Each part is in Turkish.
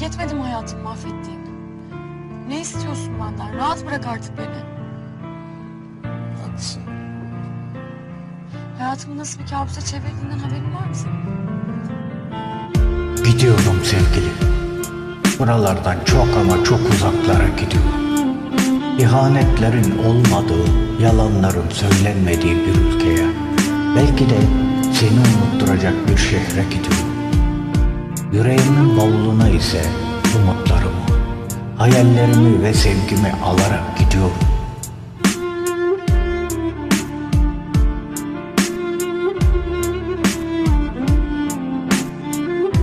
Yetmedi mi hayatımı mahvettiğin? Ne istiyorsun benden? Rahat bırak artık beni. Haklısın. Hayatımı nasıl bir kabusa çevirdiğinden haberin var mı senin? Gidiyorum sevgili. Buralardan çok ama çok uzaklara gidiyorum. İhanetlerin olmadığı, yalanların söylenmediği bir ülkeye. Belki de seni unutturacak bir şehre gidiyorum. Yüreğimin bavuluna ise umutlarımı, hayallerimi ve sevgimi alarak gidiyorum.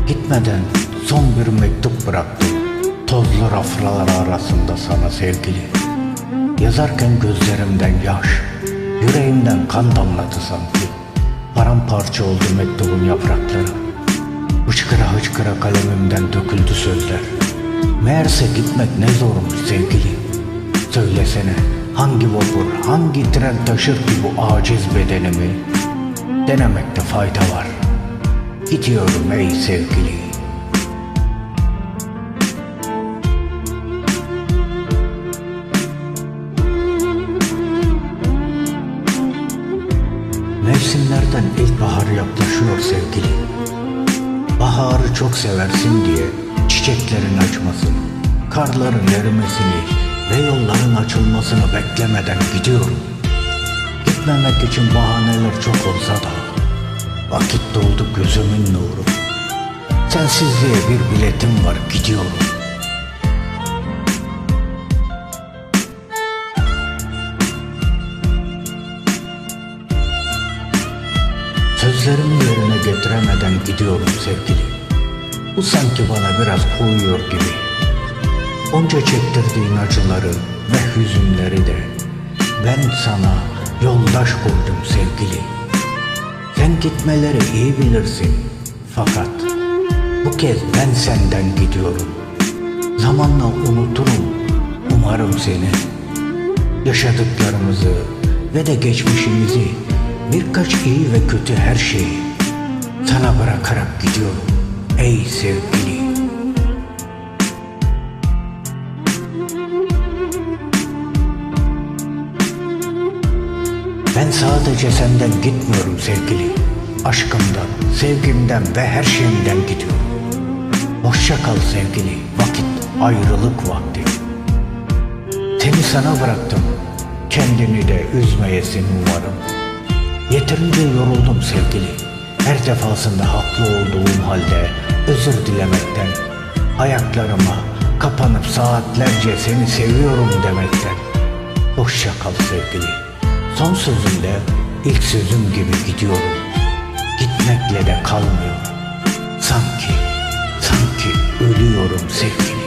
Gitmeden son bir mektup bıraktım. Tozlu raflar arasında sana sevgili. Yazarken gözlerimden yaş, yüreğimden kan damladı sanki. Paramparça oldu mektubun yaprakları. Hıçkıra hıçkıra kalemimden döküldü sözler. Meğerse gitmek ne zormuş sevgili. Söylesene hangi vapur, hangi tren taşır ki bu aciz bedenimi? Denemekte fayda var. Gidiyorum ey sevgili. Mevsimlerden ilkbahar yaklaşıyor sevgili. Baharı çok seversin diye çiçeklerin açmasını, karların erimesini ve yolların açılmasını beklemeden gidiyorum. Gitmemek için bahaneler çok olsa da vakit doldu gözümün nuru. Sensizliğe bir biletim var gidiyorum. Sözlerimi yerine getiremeden gidiyorum sevgili. Bu sanki bana biraz koyuyor gibi. Onca çektirdiğin acıları ve hüzünleri de ben sana yoldaş koydum sevgili. Sen gitmeleri iyi bilirsin. Fakat bu kez ben senden gidiyorum. Zamanla unuturum umarım seni. Yaşadıklarımızı ve de geçmişimizi birkaç iyi ve kötü her şeyi sana bırakarak gidiyorum ey sevgili. Ben sadece senden gitmiyorum sevgili. Aşkımdan, sevgimden ve her şeyimden gidiyorum. Hoşça kal sevgili. Vakit ayrılık vakti. Seni sana bıraktım. Kendini de üzmeyesin umarım. Yeterince yoruldum sevgili. Her defasında haklı olduğum halde özür dilemekten, ayaklarıma kapanıp saatlerce seni seviyorum demekten. Hoşça kal sevgili. Son sözümde ilk sözüm gibi gidiyorum. Gitmekle de kalmıyor. Sanki, sanki ölüyorum sevgili.